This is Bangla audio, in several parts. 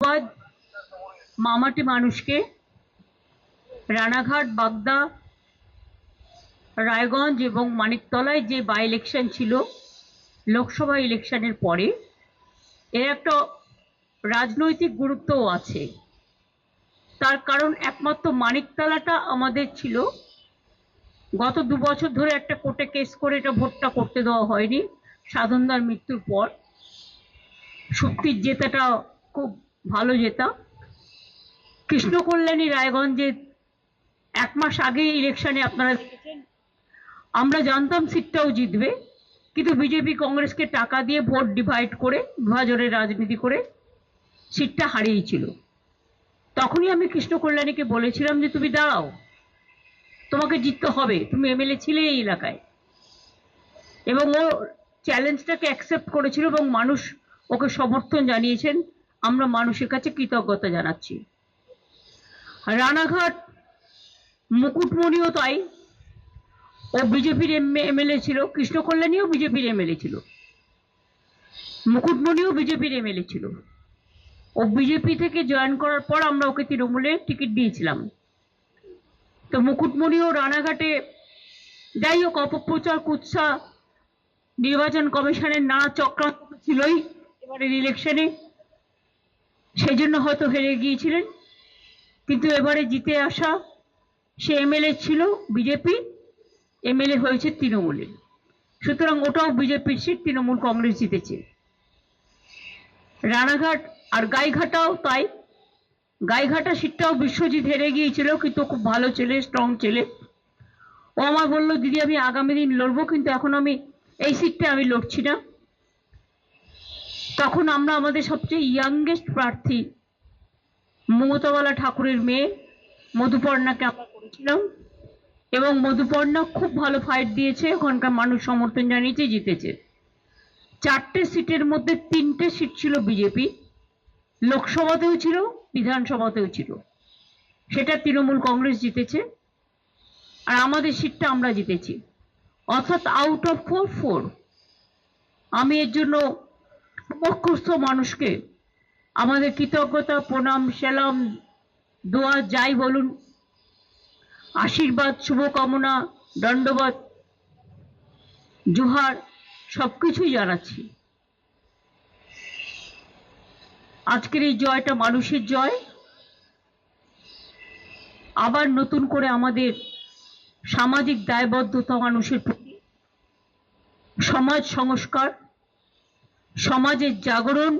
ধন্যবাদ মামাটি মানুষকে। রানাঘাট, বাগদা, রায়গঞ্জ এবং মানিকতলায় যে বাই ইলেকশন ছিল, লোকসভা ইলেকশনের পরে, এর একটা রাজনৈতিক গুরুত্বও আছে। তার কারণ একমাত্র মানিকতলাটা আমাদের ছিল। গত দু বছর ধরে একটা কোর্টে কেস করে এটা ভোটটা করতে দেওয়া হয়নি। সাধনদার মৃত্যুর পর। শক্তির জেতাটা খুব ভালো জেতা কৃষ্ণ কল্যাণী রায়গঞ্জে এক মাস আগে ইলেকশনে আপনারা আমরা জানতাম সিটটাও জিতবে, কিন্তু বিজেপি কংগ্রেসকে টাকা দিয়ে ভোট ডিভাইড করে বিভাজনের রাজনীতি করে সিটটা হারিয়েছিল। তখনই আমি কৃষ্ণ কল্যাণীকে বলেছিলাম যে, তুমি দাঁড়াও, তোমাকে জিততে হবে। তুমি এমএলএ ছিলে এই এলাকায়। এবং ও চ্যালেঞ্জটাকে অ্যাকসেপ্ট করেছিল এবং মানুষ ওকে সমর্থন জানিয়েছেন। আমরা মানুষের কাছে কৃতজ্ঞতা জানাচ্ছি। রানাঘাট, মুকুটমণিও তাই। ও বিজেপির এমএলএ ছিল। কৃষ্ণ কল্যাণীও বিজেপির এমএলএ ছিল। মুকুটমণিও বিজেপির এমএলএ ছিল। ও বিজেপি থেকে জয়েন করার পর আমরা ওকে তৃণমূলে টিকিট দিয়েছিলাম। তো মুকুটমণিও রানাঘাটে যাই হোক, অপপ্রচার, কুৎসা, নির্বাচন কমিশনের না চক্রান্ত ছিলই। এবারের ইলেকশনে সেই জন্য হয়তো হেরে গিয়েছিলেন। কিন্তু এবারে জিতে আসা সে এমএলএ ছিল বিজেপি, এমএলএ হয়েছে তৃণমূলের। সুতরাং ওটাও বিজেপির সিট তৃণমূল কংগ্রেস জিতেছে। রানাঘাট আর গাইঘাটাও তাই। গাইঘাটা সিটটাও বিশ্বজিৎ হেরে গিয়েছিল, কিন্তু খুব ভালো ছেলে স্ট্রং ছেলে। ও আমার বলল, দিদি, আমি আগামী দিন লড়বো, কিন্তু এখন আমি এই সিটটা আমি লড়ছি না। তখন আমরা আমাদের সবচেয়ে ইয়াংগেস্ট প্রার্থী মমতাবালা ঠাকুরের মেয়ে মধুপর্ণাকে আমরা করেছিলাম। এবং মধুপর্ণা খুব ভালো ফাইট দিয়েছে, ওখানকার মানুষ সমর্থন জানিয়েছে, জিতেছে। চারটে সিটের মধ্যে তিনটে সিট ছিল বিজেপি, লোকসভাতেও ছিল, বিধানসভাতেও ছিল। সেটা তৃণমূল কংগ্রেস জিতেছে, আর আমাদের সিটটা আমরা জিতেছি। অর্থাৎ আউট অফ ফোর ফোর আমি এর জন্য মুখস্থ মানুষকে আমাদের কৃতজ্ঞতা, প্রণাম, সেলাম, দোয়া, যাই বলুন। আশীর্বাদ, শুভকামনা, দণ্ডবাদ, জোহার সব কিছুই জানাচ্ছি। আজকের এই জয়টা মানুষের জয়। আবার নতুন করে আমাদের সামাজিক দায়বদ্ধতা মানুষের প্রতি সমাজ সংস্কার সমাজের জাগরণ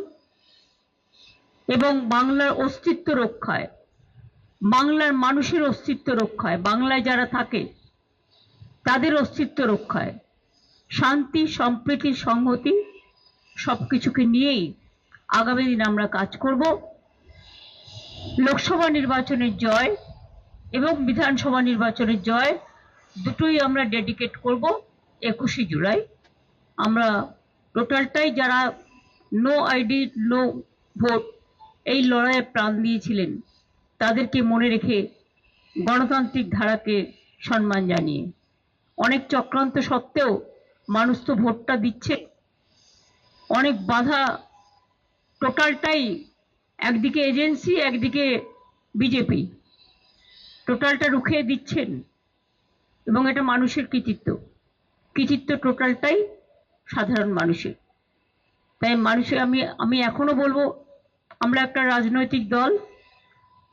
এবং বাংলার অস্তিত্ব রক্ষায়, বাংলার মানুষের অস্তিত্ব রক্ষায়, বাংলায় যারা থাকে, তাদের অস্তিত্ব রক্ষায়। শান্তি, সম্প্রীতি, সংহতি সব কিছুকে নিয়েই আগামী দিন আমরা কাজ করব। লোকসভা নির্বাচনের জয় এবং বিধানসভা নির্বাচনের জয় দুটোই আমরা ডেডিকেট করব একুশে জুলাই। আমরা টোটালটাই যারা নো আইডি নো ভোট এই লড়াইয়ে প্রাণ দিয়েছিলেন, তাদেরকে মনে রেখে গণতান্ত্রিক ধারাকে সম্মান জানিয়ে। অনেক চক্রান্ত সত্ত্বেও মানুষ তো ভোটটা দিচ্ছে। অনেক বাধা টোটালটাই একদিকে এজেন্সি, একদিকে বিজেপি। টোটালটা রুখে দিচ্ছেন এবং এটা মানুষের কৃতিত্ব। কৃতিত্ব টোটালটাই সাধারণ মানুষের তাই মানুষের আমি আমি এখনও বলব, আমরা একটা রাজনৈতিক দল,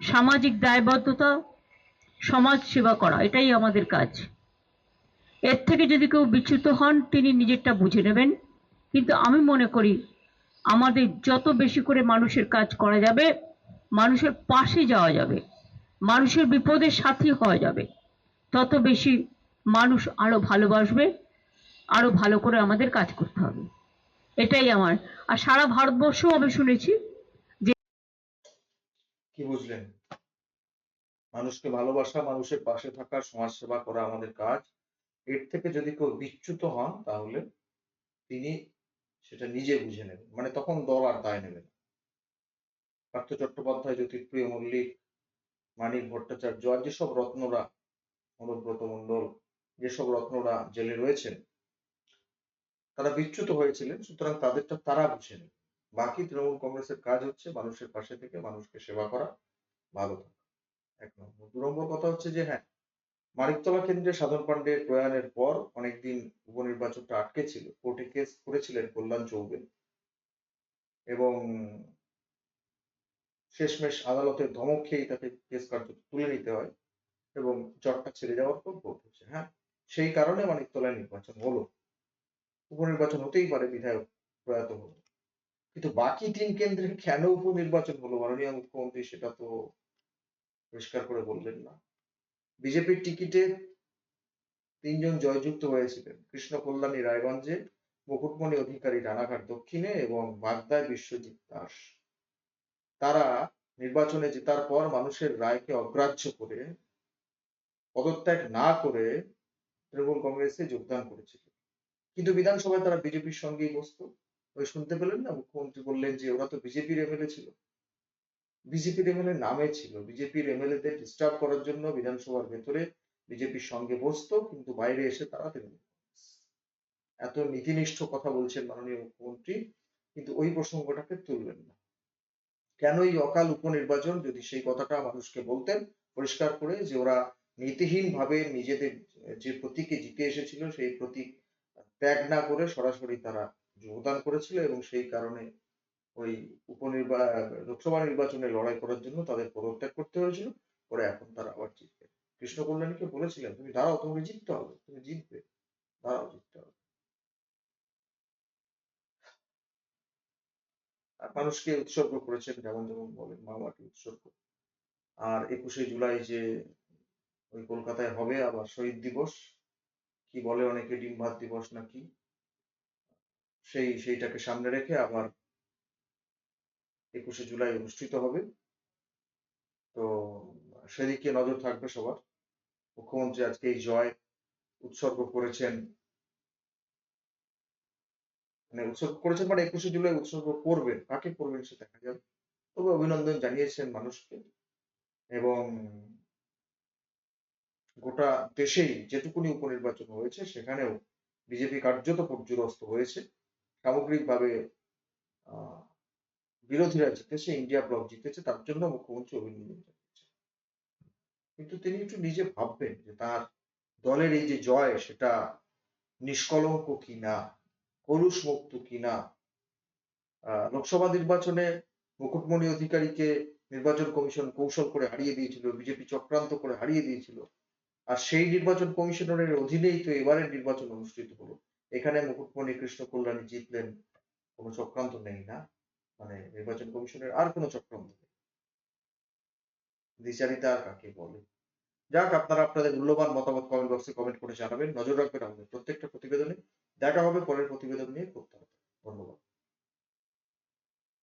সামাজিক দায়বদ্ধতা, সমাজ সেবা করা, এটাই আমাদের কাজ। এর থেকে যদি কেউ বিচ্যুত হন, তিনি নিজেরটা বুঝে নেবেন। কিন্তু আমি মনে করি, আমাদের যত বেশি করে মানুষের কাজ করা যাবে, মানুষের পাশে যাওয়া যাবে, মানুষের বিপদের সাথী হওয়া যাবে, তত বেশি মানুষ আরও ভালোবাসবে। আরও ভালো করে আমাদের কাজ করতে হবে। এটাই আমার। আর সারা ভারতবর্ষও আমি শুনেছি যে কি বুঝলেন? মানুষকে ভালোবাসা, মানুষের পাশে থাকা সমাজ সেবা করা আমাদের কাজ। এর থেকে যদি কেউ বিচ্যুত হন, তাহলে তিনি সেটা নিজে বুঝে নেবেন। মানে তখন দল আর দায় নেবে না। পার্থ চট্টোপাধ্যায়, জ্যোতিপ্রিয় মল্লিক, মানিক ভট্টাচার্য, আর যেসব রত্নরা, অনুব্রত মণ্ডল, যেসব রত্নরা জেলে রয়েছেন তারা বিচ্যুত হয়েছিলেন, সুতরাং তাদেরটা তারা বুঝে নেবে বাকি তৃণমূল কংগ্রেসের কাজ হচ্ছে মানুষের পাশে থেকে মানুষকে সেবা করা, ভালো থাকা। এক নম্বর। দু নম্বর কথা হচ্ছে যে হ্যাঁ মানিকতলা কেন্দ্রে সাধন পাণ্ডের প্রয়াণের পর অনেকদিন উপনির্বাচনটা আটকে ছিল। কোর্টে কেস করেছিলেন কল্যাণ চৌবেন। এবং শেষমেশ আদালতের ধমক খেয়েই তাকে কেস কার্য তুলে নিতে হয় এবং জটটা ছেড়ে যাওয়ার পর ভোট হচ্ছে। হ্যাঁ সেই কারণে মানিকতলায় নির্বাচন হলো। উপনির্বাচন হতেই পারে বিধায়ক প্রয়াত হলো কিন্তু বাকি তিন কেন্দ্রে কেন উপনির্বাচন হলো? মাননীয় মুখ্যমন্ত্রী সেটা তো পরিষ্কার করে বললেন না। বিজেপির টিকিটে তিনজন জয়যুক্ত হয়েছিলেন। কৃষ্ণ কল্যাণী রায়গঞ্জে, মুকুটমণি অধিকারী রানাঘাট দক্ষিণে এবং বাগদায় বিশ্বজিৎ দাস। তারা নির্বাচনে জেতার পর মানুষের রায়কে অগ্রাহ্য করে, পদত্যাগ না করে তৃণমূল কংগ্রেসে যোগদান করেছিল। কিন্তু বিধানসভায় তারা বিজেপির সঙ্গেই বসতো। ওই শুনতে পেলেন না? মুখ্যমন্ত্রী বললেন যে ওরা তো বিজেপির এমএলএ ছিল। বিজেপির এমএলএ নামে ছিল। বিজেপির এমএলএ দের ডিস্টার্ব করার জন্য বিধানসভার ভেতরে বিজেপির সঙ্গে বসতো, কিন্তু বাইরে এসে তারা এত নীতিনিষ্ঠ কথা বলছেন মাননীয় মুখ্যমন্ত্রী, কিন্তু ওই প্রসঙ্গটাকে তুলবেন না। কেন এই অকাল উপনির্বাচন? যদি সেই কথাটা মানুষকে বলতেন, পরিষ্কার করে যে ওরা নীতিহীন ভাবে নিজেদের যে প্রতীকে জিতে এসেছিল, সেই প্রতীক ত্যাগ না করে সরাসরি তারা যোগদান করেছিল এবং সেই কারণে ওই উপনির্বা, লোকসভা নির্বাচনে লড়াই করার জন্য তাদের পদত্যাগ করতে হয়েছিল। পরে এখন তারা আবার জিতবে। কৃষ্ণ কল্যাণীকে বলেছিলেন, তুমি দাঁড়াও, তোমাকে জিততে হবে, তুমি জিতবে। দাঁড়াও, জিততে হবে। মানুষকে উৎসর্গ করেছেন, যেমন যেমন বলেন মা মাটি উৎসর্গ। আর একুশে জুলাই যে ওই কলকাতায় হবে আবার শহীদ দিবস কি বলে অনেকে, ডিম ভাত দিবস নাকি সেই, সেইটাকে সামনে রেখে আবার একুশে জুলাই অনুষ্ঠিত হবে। তো সেদিকে নজর থাকবে সবার। মুখ্যমন্ত্রী আজকে এই জয় উৎসর্গ করেছেন। মানে উৎসর্গ করেছেন মানে একুশে জুলাই উৎসর্গ করবেন। কাকে করবেন সে দেখা যাবে তবে অভিনন্দন জানিয়েছেন মানুষকে। এবং গোটা দেশেই যেটুকুনি উপনির্বাচন হয়েছে, সেখানেও বিজেপি কার্যত পর্যুরস্ত হয়েছে। সামগ্রিকভাবে বিরোধীরা জিতেছে, ইন্ডিয়া ব্লক জিতেছে, তার জন্য মুখ্যমন্ত্রী অভিনন্দন জানিয়েছেন। কিন্তু তিনি একটু নিজে ভাববেন যে তার দলের এই যে জয়, সেটা নিষ্কলঙ্ক কিনা কলুষ মুক্ত কিনা লোকসভা নির্বাচনে মুকুটমণি অধিকারীকে নির্বাচন কমিশন কৌশল করে হারিয়ে দিয়েছিল, বিজেপি চক্রান্ত করে হারিয়ে দিয়েছিল। আর সেই নির্বাচন কমিশনারের অধীনেই তো এবারের নির্বাচন অনুষ্ঠিত হলো। এখানে মুকুটমণি কৃষ্ণ কল্যাণী জিতলেন কোনো চক্রান্ত নেই না? মানে নির্বাচন কমিশনের আর কোনো চক্রান্ত নেই। দ্বিচারিতা আর কাকে বলে? যাক, আপনারা আপনাদের মূল্যবান মতামত কমেন্ট বক্সে কমেন্ট করে জানাবেন। নজর রাখবেন আমাদের প্রত্যেকটা প্রতিবেদনে। দেখা হবে পরের প্রতিবেদন নিয়ে খুব তাড়াতাড়ি। ধন্যবাদ।